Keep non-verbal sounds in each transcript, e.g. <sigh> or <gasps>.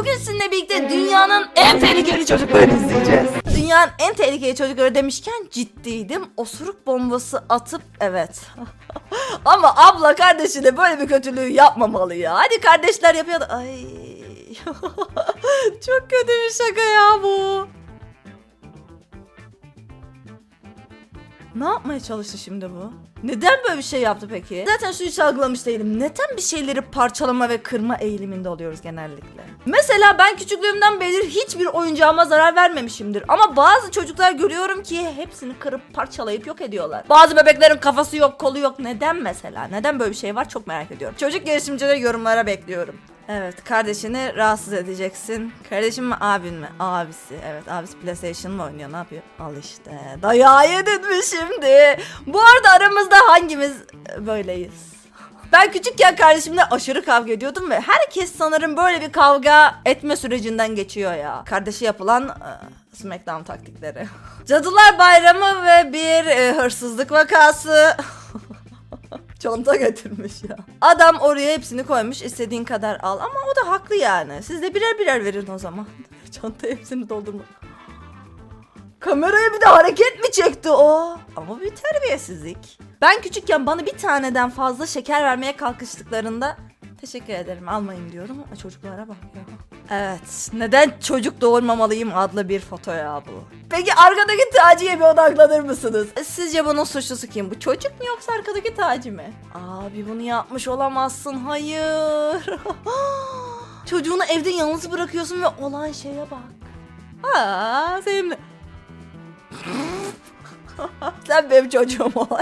Bugün sizinle birlikte dünyanın en tehlikeli çocuklarını izleyeceğiz. Dünyanın en tehlikeli çocukları demişken ciddiydim. Osuruk bombası atıp evet. <laughs> Ama abla kardeşine böyle bir kötülüğü yapmamalı ya. Hadi kardeşler yapıyor da... Ay. <laughs> Çok kötü bir şaka ya bu. Ne yapmaya çalıştı şimdi bu? Neden böyle bir şey yaptı peki? Zaten şu hiç algılamış değilim. Neden bir şeyleri parçalama ve kırma eğiliminde oluyoruz genellikle? Mesela ben küçüklüğümden beri hiçbir oyuncağıma zarar vermemişimdir. Ama bazı çocuklar görüyorum ki hepsini kırıp parçalayıp yok ediyorlar. Bazı bebeklerin kafası yok, kolu yok. Neden mesela? Neden böyle bir şey var çok merak ediyorum. Çocuk gelişimcileri yorumlara bekliyorum. Evet kardeşini rahatsız edeceksin. Kardeşim mi abin mi? Abisi. Evet abisi PlayStation mı oynuyor ne yapıyor? Al işte. Dayağı yedin mi şimdi? Bu arada aramızda hangimiz böyleyiz? Ben küçükken kardeşimle aşırı kavga ediyordum ve herkes sanırım böyle bir kavga etme sürecinden geçiyor ya. Kardeşi yapılan e, Smackdown taktikleri. <laughs> Cadılar Bayramı ve bir e, hırsızlık vakası. <laughs> Çanta getirmiş ya. Adam oraya hepsini koymuş istediğin kadar al ama o da haklı yani. Siz de birer birer verin o zaman. <laughs> Çantaya hepsini doldurma. Kameraya bir de hareket mi çekti o? Ama bir terbiyesizlik. Ben küçükken bana bir taneden fazla şeker vermeye kalkıştıklarında teşekkür ederim almayın diyorum ama çocuklara bak. Evet neden çocuk doğurmamalıyım adlı bir foto ya bu. Peki arkadaki Taci'ye bir odaklanır mısınız? E, Sizce bunun suçlusu kim? Bu çocuk mu yoksa arkadaki Taci mi? Abi bunu yapmış olamazsın hayır. <gasps> Çocuğunu evde yalnız bırakıyorsun ve olan şeye bak. Aa sevimli. <laughs> Sen benim çocuğum ol. <laughs>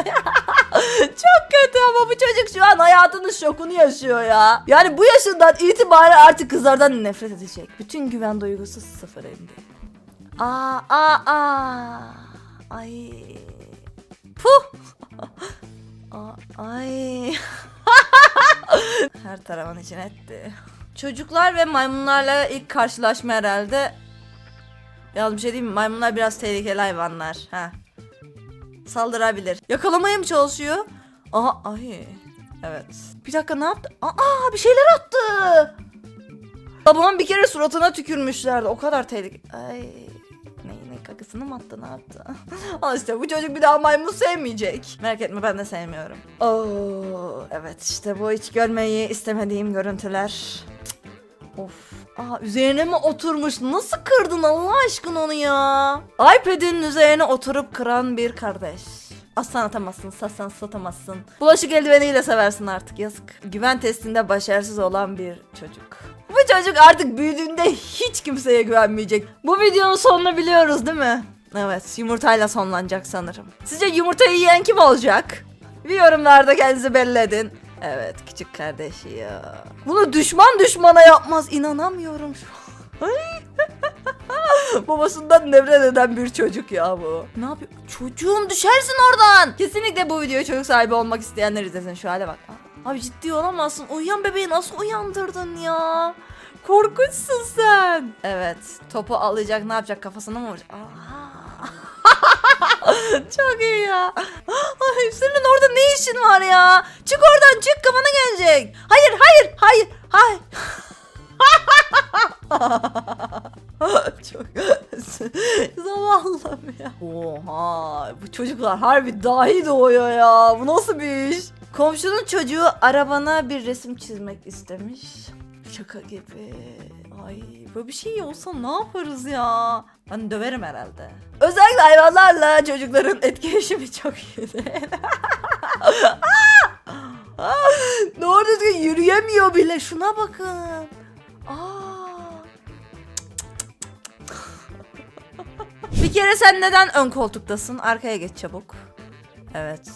Çok kötü ama bu çocuk şu an hayatının şokunu yaşıyor ya. Yani bu yaşından itibaren artık kızlardan nefret edecek. Bütün güven duygusu sıfır indi. Aa aa aa. Ay. Puh. <laughs> Aa, ay. Her tarafın için etti. Çocuklar ve maymunlarla ilk karşılaşma herhalde. Yalnız bir şey diyeyim mi? Maymunlar biraz tehlikeli hayvanlar. Ha. Saldırabilir. Yakalamaya mı çalışıyor? Aha ay. Evet. Bir dakika ne yaptı? Aa bir şeyler attı. Babamın bir kere suratına tükürmüşlerdi. O kadar tehlikeli. Ay. Ne ne kakasını mı attı ne yaptı? <laughs> Al işte bu çocuk bir daha maymun sevmeyecek. Merak etme ben de sevmiyorum. Oo evet işte bu hiç görmeyi istemediğim görüntüler. Of. Aa üzerine mi oturmuş? Nasıl kırdın Allah aşkına onu ya? iPad'in üzerine oturup kıran bir kardeş. Aslan atamazsın, satsan satamazsın. Bulaşık eldiveniyle seversin artık yazık. Güven testinde başarısız olan bir çocuk. Bu çocuk artık büyüdüğünde hiç kimseye güvenmeyecek. Bu videonun sonunu biliyoruz değil mi? Evet yumurtayla sonlanacak sanırım. Sizce yumurtayı yiyen kim olacak? Bir yorumlarda kendinizi belli edin. Evet küçük kardeşi ya. Bunu düşman düşmana yapmaz. İnanamıyorum şu an. <laughs> Babasından nefret eden bir çocuk ya bu. Ne yapıyor? Çocuğum düşersin oradan. Kesinlikle bu videoyu çocuk sahibi olmak isteyenler izlesin. Şu hale bak. Abi ciddi olamazsın. Uyuyan bebeği nasıl uyandırdın ya? Korkunçsun sen. Evet. Topu alacak ne yapacak? Kafasına mı vuracak? Aa. <laughs> Çok iyi ya. Ay senin orada ne işin var ya? Çık oradan çık kafana gelecek. Hayır hayır hayır hayır. <laughs> Çok <laughs> zavallım ya. Oha bu çocuklar harbi dahi doğuyor ya. Bu nasıl bir iş? Komşunun çocuğu arabana bir resim çizmek istemiş. Şaka gibi. Ay böyle bir şey olsa ne yaparız ya? Ben döverim herhalde. Özellikle hayvanlarla çocukların etkileşimi çok iyi. <laughs> Doğru düzgün yürüyemiyor bile. Şuna bakın. <laughs> Bir kere sen neden ön koltuktasın? Arkaya geç çabuk. Evet.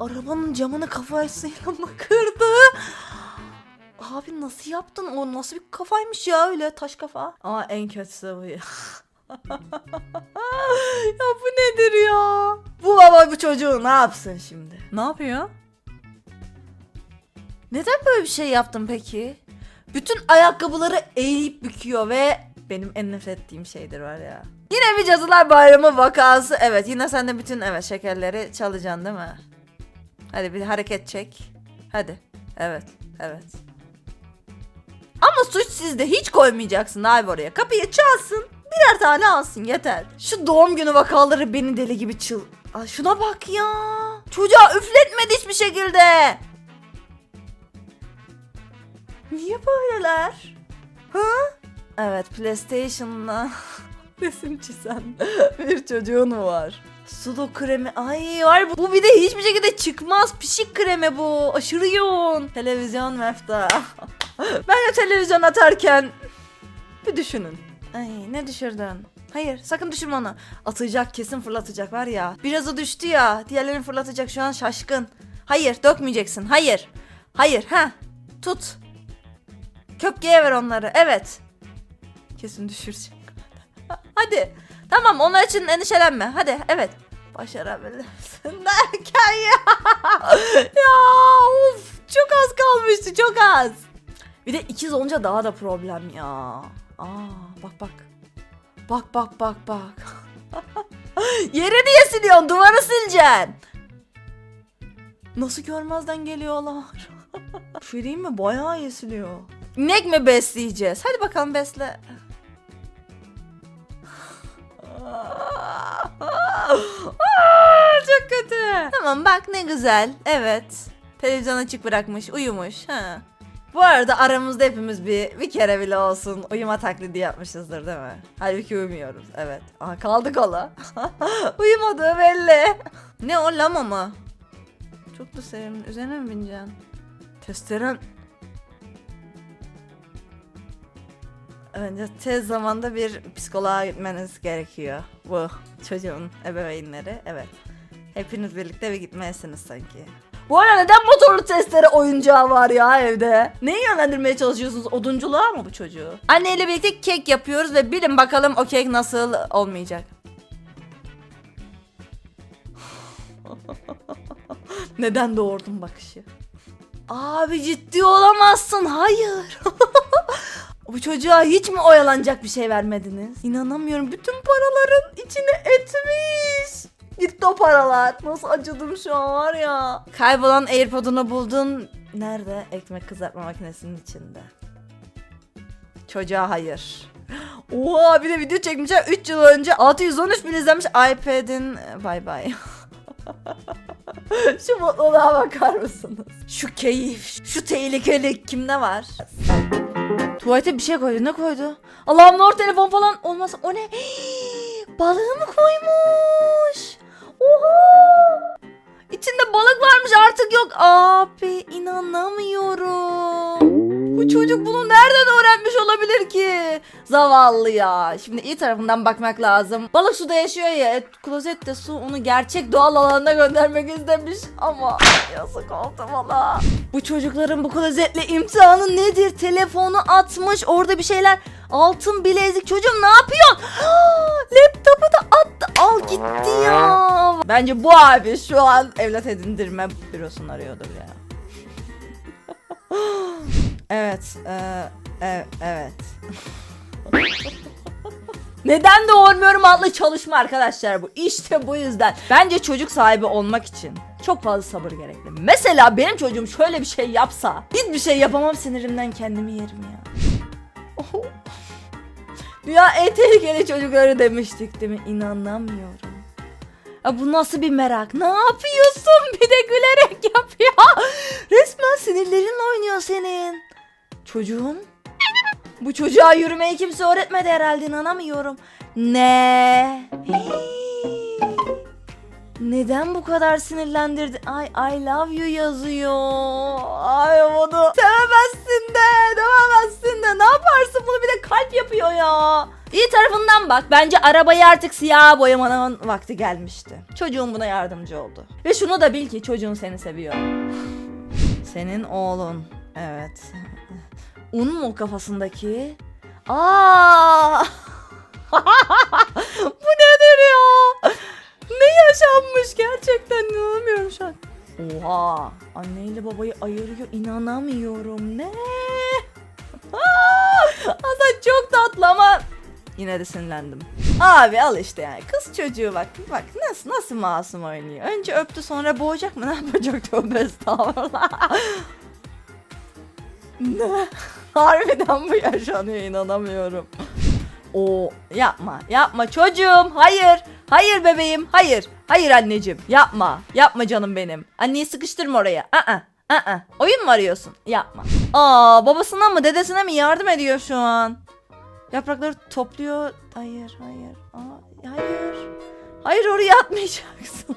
Arabanın camını kafasıyla mı kırdı? Abi nasıl yaptın? O nasıl bir kafaymış ya öyle taş kafa. Ama en kötüsü bu ya. <laughs> ya bu nedir ya? Bu baba bu çocuğu ne yapsın şimdi? Ne yapıyor? Neden böyle bir şey yaptın peki? Bütün ayakkabıları eğip büküyor ve benim en nefret ettiğim şeydir var ya. Yine bir cadılar bayramı vakası. Evet yine sen de bütün evet şekerleri çalacaksın değil mi? Hadi bir hareket çek. Hadi. Evet. Evet. Ama suç sizde hiç koymayacaksın abi oraya. Kapıyı çalsın birer tane alsın yeter. Şu doğum günü vakaları beni deli gibi çıl. Aa, şuna bak ya. Çocuğa üfletmedi hiçbir şekilde. Niye böyleler? Ha? Evet PlayStation'la <laughs> resim çizen <laughs> bir çocuğun var. Sulu kremi ay var bu. Bu bir de hiçbir şekilde çıkmaz. Pişik kremi bu. Aşırı yoğun. Televizyon mefta. <laughs> <laughs> ben de televizyon atarken bir düşünün. Ay ne düşürdün? Hayır sakın düşürme onu. Atacak kesin fırlatacak var ya. Birazı düştü ya. Diğerlerini fırlatacak şu an şaşkın. Hayır dökmeyeceksin. Hayır. Hayır ha. Tut. Köpkeye ver onları. Evet. Kesin düşürecek. <laughs> Hadi. Tamam onun için endişelenme. Hadi evet. Başarabilirsin <laughs> derken ya. ya of. Çok az kalmıştı çok az. Bir de ikiz olunca daha da problem ya. Aa bak bak. Bak bak bak bak. <laughs> Yere niye siliyorsun? Duvarı sileceksin. Nasıl görmezden geliyorlar? <laughs> Diyeyim mi? Bayağı iyi siliyor. İnek mi besleyeceğiz? Hadi bakalım besle. <laughs> Çok kötü. Tamam bak ne güzel. Evet. Televizyon açık bırakmış, uyumuş. Ha. Bu arada aramızda hepimiz bir bir kere bile olsun uyuma taklidi yapmışızdır değil mi? Halbuki uyumuyoruz. Evet. Aha kaldı kola. <laughs> Uyumadığı belli. ne o lama mı? Çok da sevimli. Üzerine mi bineceksin? Testeren Önce tez zamanda bir psikoloğa gitmeniz gerekiyor. Bu çocuğun ebeveynleri. Evet. Hepiniz birlikte bir gitmelisiniz sanki. Bu arada neden motorlu testere oyuncağı var ya evde? Neyi yönlendirmeye çalışıyorsunuz? Odunculuğa mı bu çocuğu? Anneyle birlikte kek yapıyoruz ve bilin bakalım o kek nasıl olmayacak. <laughs> neden doğurdun bakışı? Abi ciddi olamazsın. Hayır. <laughs> Bu çocuğa hiç mi oyalanacak bir şey vermediniz? İnanamıyorum. Bütün paraların içine etmiş. Gitti o paralar. Nasıl acıdım şu an var ya. Kaybolan Airpod'unu buldun. Nerede? Ekmek kızartma makinesinin içinde. Çocuğa hayır. <gasps> Oha bir de video çekmişler 3 yıl önce 613 bin izlenmiş iPad'in bay bay. <laughs> şu mutluluğa bakar mısınız? Şu keyif, şu tehlikelik kimde var? Tuvalete bir şey koydu. Ne koydu? Allah'ım Nor telefon falan olmaz. O ne? <gasps> Balığı mı koymuş? Oha! İçinde balık varmış artık yok. Abi inanamıyorum. Bu çocuk bunu nereden öğrenmiş olabilir ki? Zavallı ya. Şimdi iyi tarafından bakmak lazım. Balık suda yaşıyor ya. Et, klozette su onu gerçek doğal alanına göndermek istemiş. Ama yazık oldu valla. Bu çocukların bu klozetle imtihanı nedir? Telefonu atmış. Orada bir şeyler. Altın bilezik. Çocuğum ne yapıyorsun? <gasps> Laptopu da attı. Al gitti ya. Bence bu abi şu an evlat edindirme bürosunu arıyordur ya. <laughs> Evet, e, e- evet. <laughs> Neden doğurmuyorum adlı çalışma arkadaşlar bu. İşte bu yüzden. Bence çocuk sahibi olmak için çok fazla sabır gerekli. Mesela benim çocuğum şöyle bir şey yapsa hiçbir şey yapamam sinirimden kendimi yerim ya. <laughs> Dünya en tehlikeli çocukları demiştik değil mi? İnanamıyorum. Ya bu nasıl bir merak? Ne yapıyorsun? Bir de gülerek yapıyor. <laughs> Resmen sinirlerin oynuyor senin. Çocuğum? Bu çocuğa yürümeyi kimse öğretmedi herhalde inanamıyorum. Ne? Neden bu kadar sinirlendirdi? Ay I love you yazıyor. Ay bunu sevemezsin de, dövemezsin de. Ne yaparsın bunu bir de kalp yapıyor ya. İyi tarafından bak. Bence arabayı artık siyah boyamanın vakti gelmişti. Çocuğun buna yardımcı oldu. Ve şunu da bil ki çocuğun seni seviyor. Senin oğlun. Evet. Un mu kafasındaki? Aa! <laughs> Bu nedir ya? Ne yaşanmış gerçekten inanamıyorum şu an. Oha! Anneyle babayı ayırıyor inanamıyorum. Ne? <laughs> Hasan çok tatlı ama yine de sinirlendim. Abi al işte yani kız çocuğu bak bak nasıl nasıl masum oynuyor. Önce öptü sonra boğacak mı <laughs> ne yapacak tövbe estağfurullah. ne? <laughs> Harbiden bu yaşanıyor inanamıyorum. O yapma yapma çocuğum hayır. Hayır bebeğim hayır. Hayır anneciğim yapma yapma canım benim. Anneyi sıkıştırma oraya aa aa oyun mu arıyorsun? Yapma. Aa babasına mı dedesine mi yardım ediyor şu an? Yaprakları topluyor. Hayır hayır. Aa, hayır hayır oraya atmayacaksın <laughs>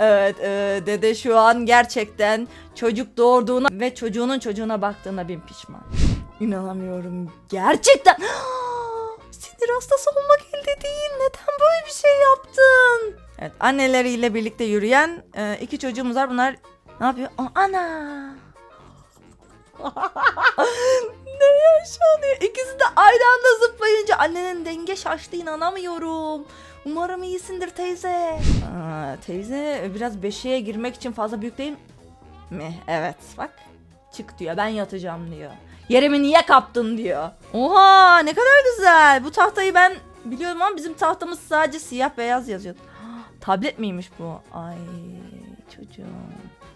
evet e, dede şu an gerçekten çocuk doğurduğuna ve çocuğunun çocuğuna baktığına bin pişman İnanamıyorum. Gerçekten. <gasps> Sinir hastası olmak elde değil. Neden böyle bir şey yaptın? Evet anneleriyle birlikte yürüyen e, iki çocuğumuz var. Bunlar ne yapıyor? Aa, ana. <laughs> ne yaşanıyor? İkisi de aynı anda zıplayınca annenin denge şaştı inanamıyorum. Umarım iyisindir teyze. Aa, teyze biraz beşiğe girmek için fazla büyük değil mi? Evet bak. Çık diyor ben yatacağım diyor. Yerimi niye kaptın diyor. Oha ne kadar güzel. Bu tahtayı ben biliyorum ama bizim tahtamız sadece siyah beyaz yazıyor. <gasps> Tablet miymiş bu? Ay çocuğum.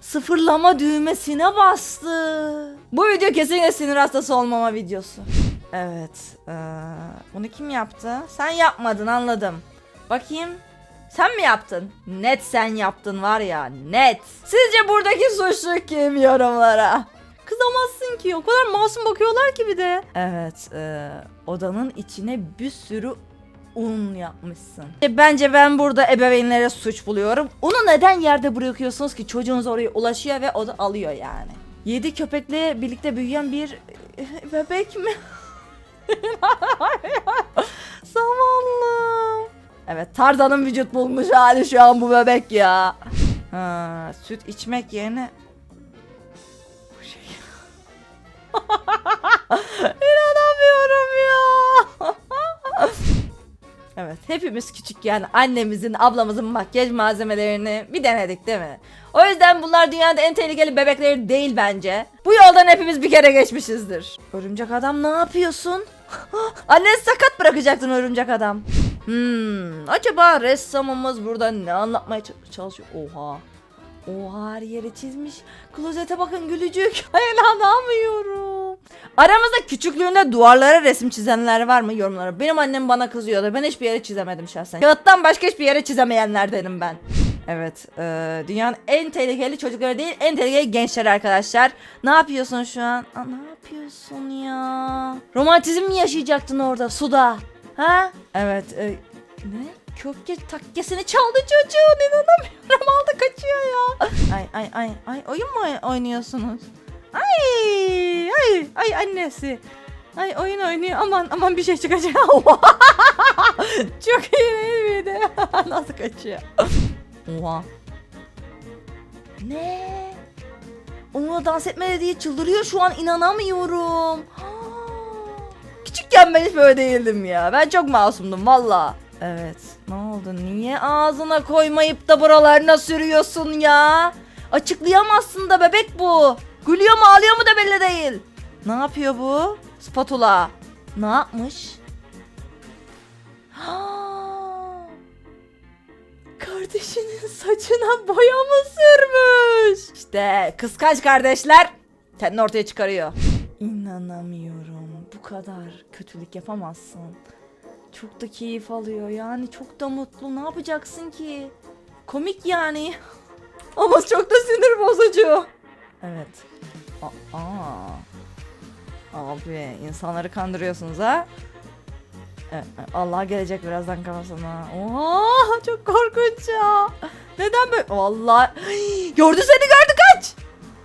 Sıfırlama düğmesine bastı. Bu video kesinlikle sinir hastası olmama videosu. Evet. eee, bunu kim yaptı? Sen yapmadın anladım. Bakayım. Sen mi yaptın? Net sen yaptın var ya net. Sizce buradaki suçlu kim yorumlara? Kızamazsın ki o kadar masum bakıyorlar ki bir de. Evet e, odanın içine bir sürü un yapmışsın. E, Bence ben burada ebeveynlere suç buluyorum. Unu neden yerde bırakıyorsunuz ki çocuğunuz oraya ulaşıyor ve o da alıyor yani. Yedi köpekle birlikte büyüyen bir e, bebek mi? <laughs> Zavallı. Evet Tarzan'ın vücut bulmuş hali şu an bu bebek ya. Ha, süt içmek yerine bu şey. <laughs> evet hepimiz küçükken annemizin ablamızın makyaj malzemelerini bir denedik değil mi? O yüzden bunlar dünyada en tehlikeli bebekleri değil bence. Bu yoldan hepimiz bir kere geçmişizdir. Örümcek adam ne yapıyorsun? <gasps> Anneni sakat bırakacaktın örümcek adam. Hmm, acaba ressamımız burada ne anlatmaya çalışıyor? Oha. Oha her yere çizmiş. Klozete bakın gülücük. <laughs> Ay inanamıyorum. Aramızda küçüklüğünde duvarlara resim çizenler var mı yorumlara? Benim annem bana kızıyordu. Ben hiçbir yere çizemedim şahsen. Kağıttan başka hiçbir yere çizemeyenlerdenim ben. Evet, e, dünyanın en tehlikeli çocukları değil, en tehlikeli gençler arkadaşlar. Ne yapıyorsun şu an? Aa, ne yapıyorsun ya? Romantizm mi yaşayacaktın orada suda? Ha? Evet, e, ne? Köpke takkesini çaldı çocuğun inanamıyorum aldı kaçıyor ya. Ay ay ay ay oyun mu oy- oynuyorsunuz? Ay ay ay annesi. Ay oyun oynuyor aman aman bir şey çıkacak. <laughs> Çok iyi değil miydi? <laughs> Nasıl kaçıyor? Oha. Ne? Onunla dans etme diye çıldırıyor şu an inanamıyorum. <gasps> Küçükken ben hiç böyle değildim ya. Ben çok masumdum valla. Evet. Ne oldu? Niye ağzına koymayıp da buralarına sürüyorsun ya? Açıklayamazsın da bebek bu. Gülüyor mu ağlıyor mu da belli değil. Ne yapıyor bu? Spatula. Ne yapmış? Kardeşinin saçına boya mı sürmüş? İşte kıskanç kardeşler kendini ortaya çıkarıyor. İnanamıyorum. Bu kadar kötülük yapamazsın. Çok da keyif alıyor yani çok da mutlu. Ne yapacaksın ki? Komik yani. <laughs> Ama çok da sinir bozucu. Evet. Aa. Abi insanları kandırıyorsunuz ha. Evet, Allah gelecek birazdan kafasına. Oha çok korkunç ya. Neden böyle? Vallahi <gasps> gördü seni gördü kaç.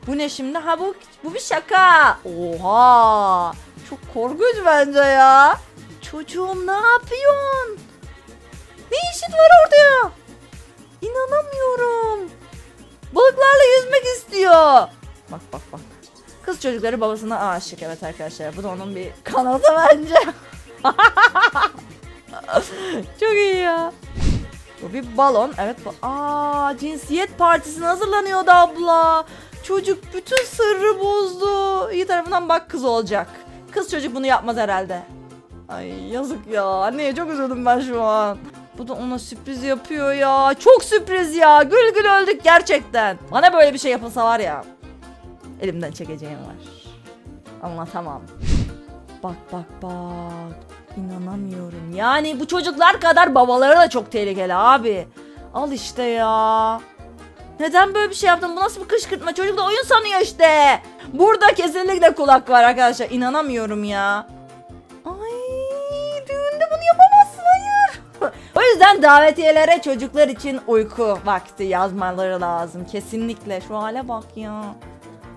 Bu ne şimdi? Ha bu bu bir şaka. Oha. Çok korkunç bence ya. Çocuğum ne yapıyorsun? Ne işin var orada? İnanamıyorum. Balıklarla yüzmek istiyor. Bak bak bak. Kız çocukları babasına aşık evet arkadaşlar. Bu da onun bir kanadı bence. <laughs> Çok iyi ya. Bu bir balon. Evet. bu- Aa, cinsiyet partisine hazırlanıyordu abla. Çocuk bütün sırrı bozdu. İyi tarafından bak kız olacak. Kız çocuk bunu yapmaz herhalde. Ay yazık ya. Anneye çok üzüldüm ben şu an. Bu da ona sürpriz yapıyor ya. Çok sürpriz ya. Gül gül öldük gerçekten. Bana böyle bir şey yapılsa var ya. Elimden çekeceğim var. Anlatamam. Bak bak bak. İnanamıyorum. Yani bu çocuklar kadar babaları da çok tehlikeli abi. Al işte ya. Neden böyle bir şey yaptın? Bu nasıl bir kışkırtma? Çocuk da oyun sanıyor işte. Burada kesinlikle kulak var arkadaşlar. İnanamıyorum ya. Yüzden davetiyelere çocuklar için uyku vakti yazmaları lazım. Kesinlikle. Şu hale bak ya.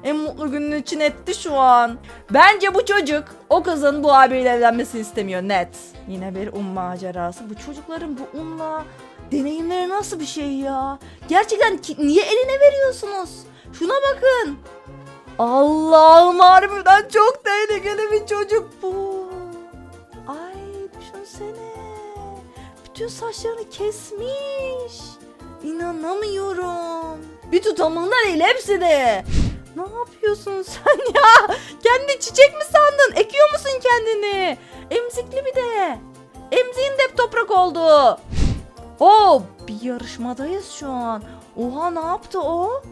En mutlu günün için etti şu an. Bence bu çocuk o kızın bu abiyle evlenmesini istemiyor net. Yine bir un macerası. Bu çocukların bu unla deneyimleri nasıl bir şey ya? Gerçekten ki- niye eline veriyorsunuz? Şuna bakın. Allah'ım harbiden çok tehlikeli bir çocuk bu. Ay düşünsene. Bütün saçlarını kesmiş. İnanamıyorum. Bir tutamında değil hepsi de. Ne yapıyorsun sen <laughs> ya? Kendi çiçek mi sandın? Ekiyor musun kendini? Emzikli bir de. Emziğin de toprak oldu. Oo, bir yarışmadayız şu an. Oha ne yaptı o?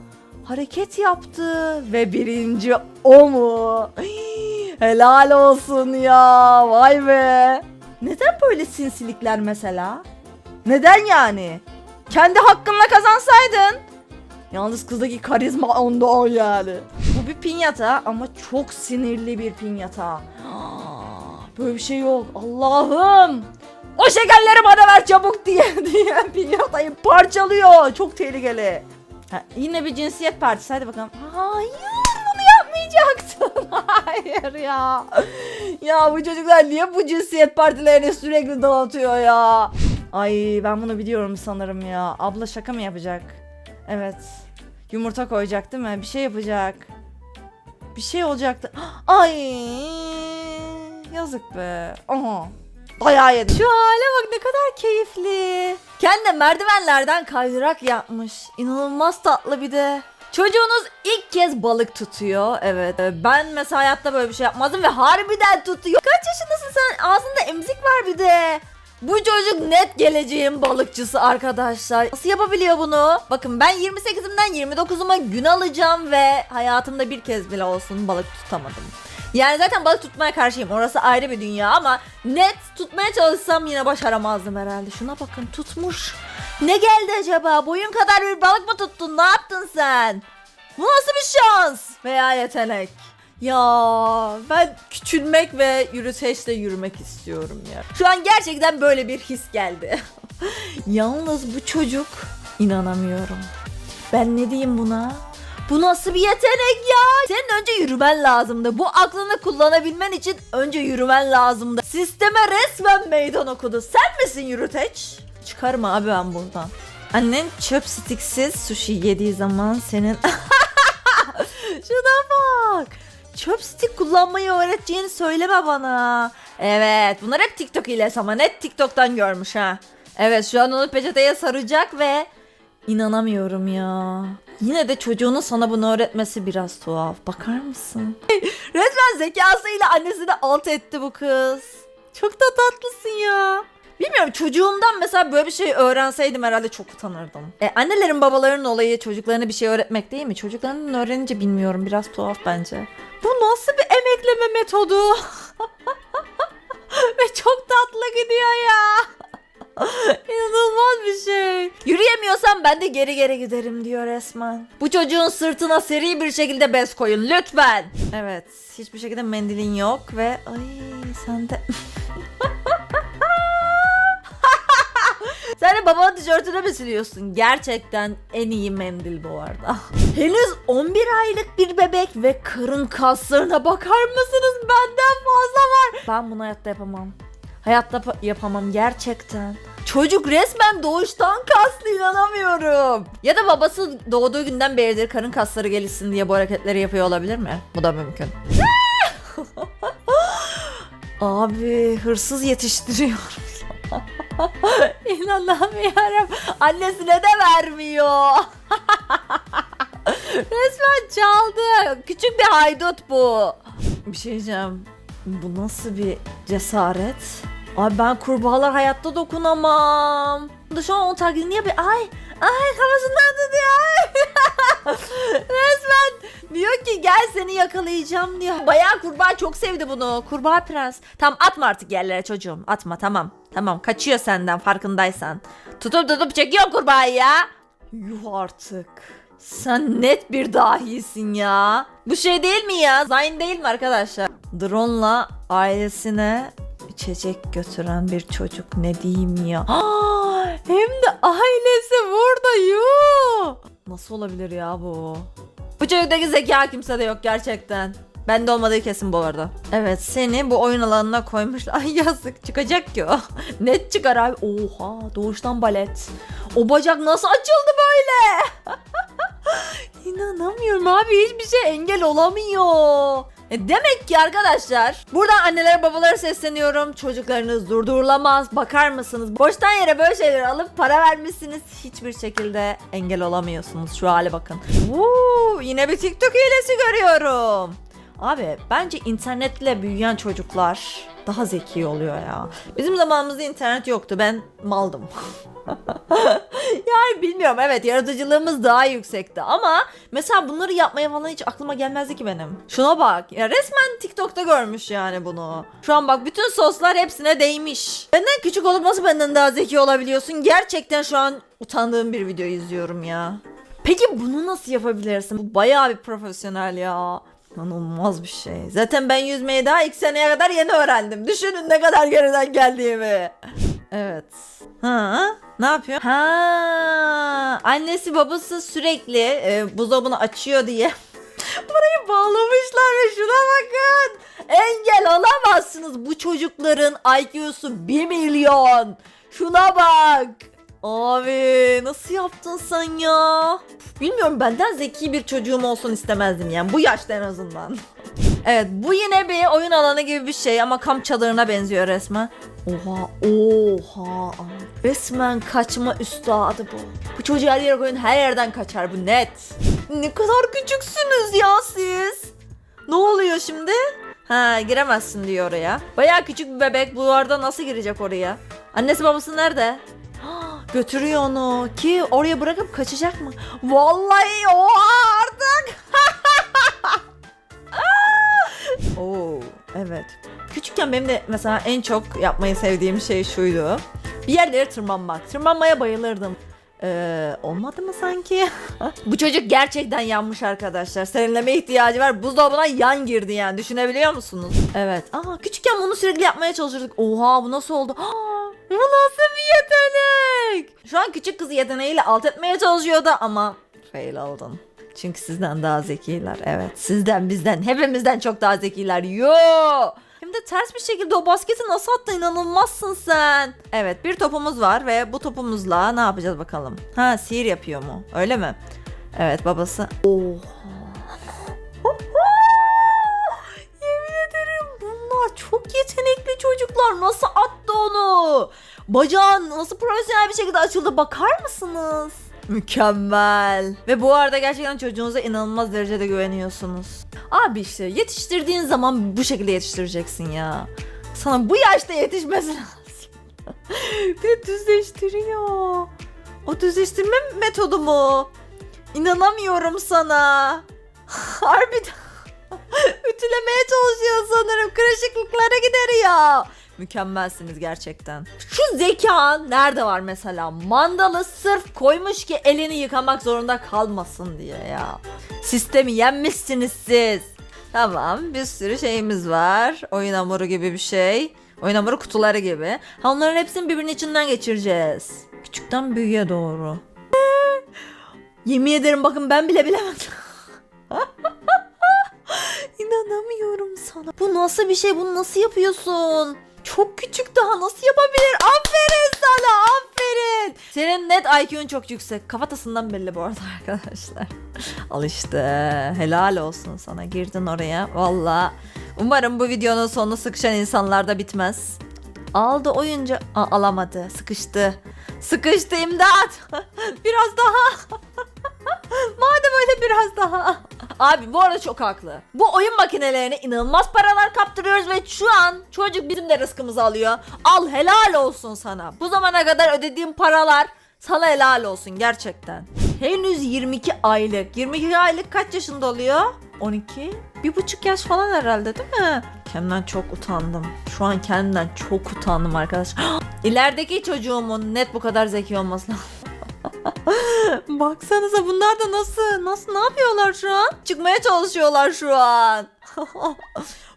Hareket yaptı ve birinci o mu? Hii, Helal olsun ya. Vay be. Neden böyle sinsilikler mesela? Neden yani? Kendi hakkınla kazansaydın. Yalnız kızdaki karizma onda o yani. Bu bir pinyata ama çok sinirli bir pinyata. <gasps> Böyle bir şey yok. Allah'ım. O şekerleri bana ver çabuk <laughs> diye diye pinyatayı parçalıyor. Çok tehlikeli. Ha, yine bir cinsiyet partisi. Hadi bakalım. Hayır bunu yapmayacaktın. <laughs> Hayır ya. Ya bu çocuklar niye bu cinsiyet partilerini sürekli dağıtıyor ya? Ay ben bunu biliyorum sanırım ya. Abla şaka mı yapacak? Evet. Yumurta koyacak değil mi? Bir şey yapacak. Bir şey olacaktı. <gasps> Ay yazık be. Aha. Dayağı yedi. Şu hale bak ne kadar keyifli. Kendi merdivenlerden kaydırak yapmış. İnanılmaz tatlı bir de. Çocuğunuz ilk kez balık tutuyor. Evet. Ben mesela hayatta böyle bir şey yapmazdım ve harbiden tutuyor. Kaç yaşındasın sen? Ağzında emzik var bir de. Bu çocuk net geleceğin balıkçısı arkadaşlar. Nasıl yapabiliyor bunu? Bakın ben 28'imden 29'uma gün alacağım ve hayatımda bir kez bile olsun balık tutamadım. Yani zaten balık tutmaya karşıyım. Orası ayrı bir dünya ama net tutmaya çalışsam yine başaramazdım herhalde. Şuna bakın tutmuş. Ne geldi acaba? Boyun kadar bir balık mı tuttun? Ne yaptın sen? Bu nasıl bir şans? Veya yetenek. Ya ben küçülmek ve yürüteçle yürümek istiyorum ya. Şu an gerçekten böyle bir his geldi. <laughs> Yalnız bu çocuk inanamıyorum. Ben ne diyeyim buna? Bu nasıl bir yetenek ya? Senin önce yürümen lazımdı. Bu aklını kullanabilmen için önce yürümen lazımdı. Sisteme resmen meydan okudu. Sen misin yürüteç? Çıkarım abi ben buradan. Annen çöp stiksiz sushi yediği zaman senin... <laughs> Şuna bak. Çöp stick kullanmayı öğreteceğini söyleme bana. Evet bunlar hep TikTok ile ama net TikTok'tan görmüş ha. Evet şu an onu peçeteye saracak ve inanamıyorum ya. Yine de çocuğunun sana bunu öğretmesi biraz tuhaf. Bakar mısın? Resmen zekasıyla annesini alt etti bu kız. Çok da tatlısın ya. Bilmiyorum çocuğumdan mesela böyle bir şey öğrenseydim herhalde çok utanırdım. E, annelerin babaların olayı çocuklarına bir şey öğretmek değil mi? Çocuklarının öğrenince bilmiyorum biraz tuhaf bence. Bu nasıl bir emekleme metodu? <laughs> Ve çok tatlı gidiyor ya. <laughs> İnanılmaz bir şey. Yürüyemiyorsam ben de geri geri giderim diyor resmen. Bu çocuğun sırtına seri bir şekilde bez koyun lütfen. Evet hiçbir şekilde mendilin yok ve ay sen de... <laughs> Sen de babanın tişörtüne mi siliyorsun? Gerçekten en iyi mendil bu arada. <laughs> Henüz 11 aylık bir bebek ve karın kaslarına bakar mısınız? Benden fazla var. Ben bunu hayatta yapamam. Hayatta pa- yapamam gerçekten. Çocuk resmen doğuştan kaslı inanamıyorum. Ya da babası doğduğu günden beridir karın kasları gelişsin diye bu hareketleri yapıyor olabilir mi? Bu da mümkün. <laughs> Abi hırsız yetiştiriyor. <laughs> İnanamıyorum. Annesine de vermiyor. <laughs> Resmen çaldı. Küçük bir haydut bu. Bir şey diyeceğim. Bu nasıl bir cesaret? Ay ben kurbağalar hayatta dokunamam. Şu an o taklidini yapıyor. Ay ay kafasından tutuyor. Ay. <laughs> Resmen Diyor ki gel seni yakalayacağım diyor. Bayağı kurbağa çok sevdi bunu. Kurbağa prens. Tamam atma artık yerlere çocuğum. Atma tamam. Tamam kaçıyor senden farkındaysan. Tutup tutup çekiyor kurbağayı ya. Yuh artık. Sen net bir dahisin ya. Bu şey değil mi ya? Zayn değil mi arkadaşlar? Drone'la ailesine içecek götüren bir çocuk ne diyeyim ya. Aa, <gasps> hem de ailesi burada yuh. Nasıl olabilir ya bu? Bu çocuktaki zeka kimsede yok gerçekten. Bende olmadığı kesin bu arada. Evet seni bu oyun alanına koymuşlar. <laughs> Ay yazık çıkacak ki o. <laughs> Net çıkar abi. Oha doğuştan balet. O bacak nasıl açıldı böyle? <laughs> İnanamıyorum abi hiçbir şey engel olamıyor. E demek ki arkadaşlar buradan annelere babalara sesleniyorum. Çocuklarınız durdurulamaz. Bakar mısınız? Boştan yere böyle şeyleri alıp para vermişsiniz. Hiçbir şekilde engel olamıyorsunuz. Şu hale bakın. Woo, yine bir TikTok hilesi görüyorum. Abi bence internetle büyüyen çocuklar daha zeki oluyor ya. Bizim zamanımızda internet yoktu. Ben maldım. <laughs> yani bilmiyorum evet yaratıcılığımız daha yüksekti ama mesela bunları yapmaya falan hiç aklıma gelmezdi ki benim. Şuna bak ya resmen TikTok'ta görmüş yani bunu. Şu an bak bütün soslar hepsine değmiş. Benden küçük olup nasıl benden daha zeki olabiliyorsun? Gerçekten şu an utandığım bir video izliyorum ya. Peki bunu nasıl yapabilirsin? Bu bayağı bir profesyonel ya. İnanılmaz bir şey. Zaten ben yüzmeyi daha ilk seneye kadar yeni öğrendim. Düşünün ne kadar geriden geldiğimi. Evet. Ha, ne yapıyor? Ha, annesi babası sürekli e, buzdolabını açıyor diye <laughs> burayı bağlamışlar ve şuna bakın. Engel olamazsınız bu çocukların IQ'su 1 milyon. Şuna bak. Abi nasıl yaptın sen ya? Bilmiyorum benden zeki bir çocuğum olsun istemezdim yani bu yaşta en azından. evet bu yine bir oyun alanı gibi bir şey ama kamp çadırına benziyor resmen. Oha oha. Resmen kaçma üstadı bu. Bu çocuğu her yere koyun her yerden kaçar bu net. Ne kadar küçüksünüz ya siz. Ne oluyor şimdi? Ha giremezsin diyor oraya. Baya küçük bir bebek bu arada nasıl girecek oraya? Annesi babası nerede? Götürüyor onu ki oraya bırakıp kaçacak mı? Vallahi oha artık. <laughs> Oo evet. Küçükken benim de mesela en çok yapmayı sevdiğim şey şuydu. Bir yerlere tırmanmak. Tırmanmaya bayılırdım. Ee, olmadı mı sanki? <laughs> Bu çocuk gerçekten yanmış arkadaşlar. Serinleme ihtiyacı var. Buzdolabına yan girdi yani. Düşünebiliyor musunuz? Evet. Aa, küçükken bunu sürekli yapmaya çalışırdık. Oha bu nasıl oldu? <gasps> Aa, bu nasıl bir yetenek? Şu an küçük kızı yeteneğiyle alt etmeye çalışıyordu ama fail oldun. Çünkü sizden daha zekiler. Evet. Sizden, bizden, hepimizden çok daha zekiler. Yo! Hem de ters bir şekilde o basketi nasıl attın inanılmazsın sen. Evet bir topumuz var ve bu topumuzla ne yapacağız bakalım. Ha sihir yapıyor mu? Öyle mi? Evet babası. Oha. Çok yetenekli çocuklar. Nasıl attı onu? Bacağın nasıl profesyonel bir şekilde açıldı bakar mısınız? Mükemmel. Ve bu arada gerçekten çocuğunuza inanılmaz derecede güveniyorsunuz. Abi işte yetiştirdiğin zaman bu şekilde yetiştireceksin ya. Sana bu yaşta yetişmesi <laughs> lazım. Ve düzleştiriyor. O düzleştirme metodu mu? İnanamıyorum sana. <laughs> Harbiden. Ütülemeye çalışıyor sanırım. Kırışıklıklara gideriyor. Mükemmelsiniz gerçekten. Şu zeka nerede var mesela? Mandalı sırf koymuş ki elini yıkamak zorunda kalmasın diye ya. Sistemi yenmişsiniz siz. Tamam bir sürü şeyimiz var. Oyun hamuru gibi bir şey. Oyun hamuru kutuları gibi. Ha onların hepsini birbirinin içinden geçireceğiz. Küçükten büyüğe doğru. <laughs> Yemin ederim bakın ben bile bilemedim. <laughs> İnanamıyorum sana. Bu nasıl bir şey? Bunu nasıl yapıyorsun? Çok küçük daha nasıl yapabilir? Aferin sana aferin. Senin net IQ'un çok yüksek. Kafatasından belli bu arada <laughs> arkadaşlar. Al işte helal olsun sana girdin oraya. Valla umarım bu videonun sonu sıkışan insanlarda bitmez. Aldı oyuncu alamadı sıkıştı. Sıkıştı imdat. <laughs> biraz daha. <laughs> Madem öyle biraz daha. Abi bu arada çok haklı. Bu oyun makinelerine inanılmaz paralar kaptırıyoruz ve şu an çocuk bizim de rızkımızı alıyor. Al helal olsun sana. Bu zamana kadar ödediğim paralar sana helal olsun gerçekten. Henüz 22 aylık. 22 aylık kaç yaşında oluyor? 12. Bir buçuk yaş falan herhalde değil mi? Kendimden çok utandım. Şu an kendimden çok utandım arkadaşlar. <gasps> İlerideki çocuğumun net bu kadar zeki olması lazım. Baksanıza bunlar da nasıl nasıl ne yapıyorlar şu an? Çıkmaya çalışıyorlar şu an. <laughs>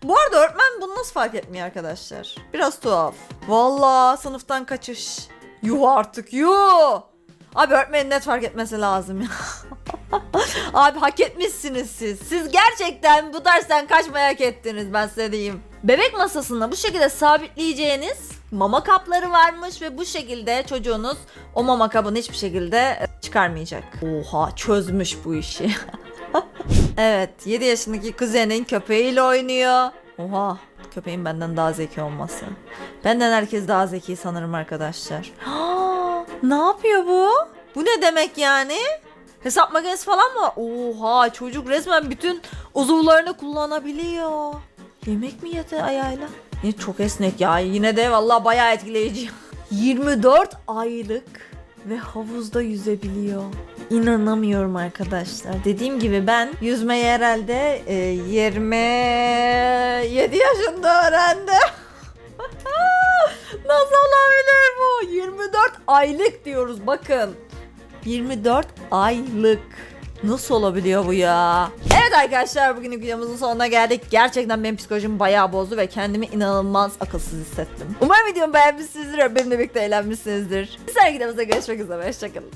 Bu arada öğretmen bunu nasıl fark etmiyor arkadaşlar? Biraz tuhaf. Vallahi sınıftan kaçış. Yuh artık yuh. Abi öğretmenin net fark etmesi lazım ya. <laughs> Abi hak etmişsiniz siz. Siz gerçekten bu dersten kaçmayı hak ettiniz ben size diyeyim. Bebek masasında bu şekilde sabitleyeceğiniz mama kapları varmış ve bu şekilde çocuğunuz o mama kabını hiçbir şekilde e, çıkarmayacak. Oha çözmüş bu işi. <laughs> evet 7 yaşındaki kuzenin köpeğiyle oynuyor. Oha köpeğin benden daha zeki olması. Benden herkes daha zeki sanırım arkadaşlar. <gasps> ne yapıyor bu? Bu ne demek yani? Hesap makinesi falan mı? Oha çocuk resmen bütün uzuvlarını kullanabiliyor. Yemek mi yedi ayağıyla? Ne çok esnek ya. Yine de vallahi bayağı etkileyici. <laughs> 24 aylık ve havuzda yüzebiliyor. İnanamıyorum arkadaşlar. Dediğim gibi ben yüzmeyi herhalde e, 27 yaşında öğrendim. <laughs> Nasıl olabilir bu? 24 aylık diyoruz bakın. 24 aylık. Nasıl olabiliyor bu ya? Evet arkadaşlar bugünün videomuzun sonuna geldik. Gerçekten benim psikolojimi bayağı bozdu ve kendimi inanılmaz akılsız hissettim. Umarım videomu beğenmişsinizdir ve benimle birlikte eğlenmişsinizdir. Bir sonraki videomuzda görüşmek üzere. Hoşçakalın.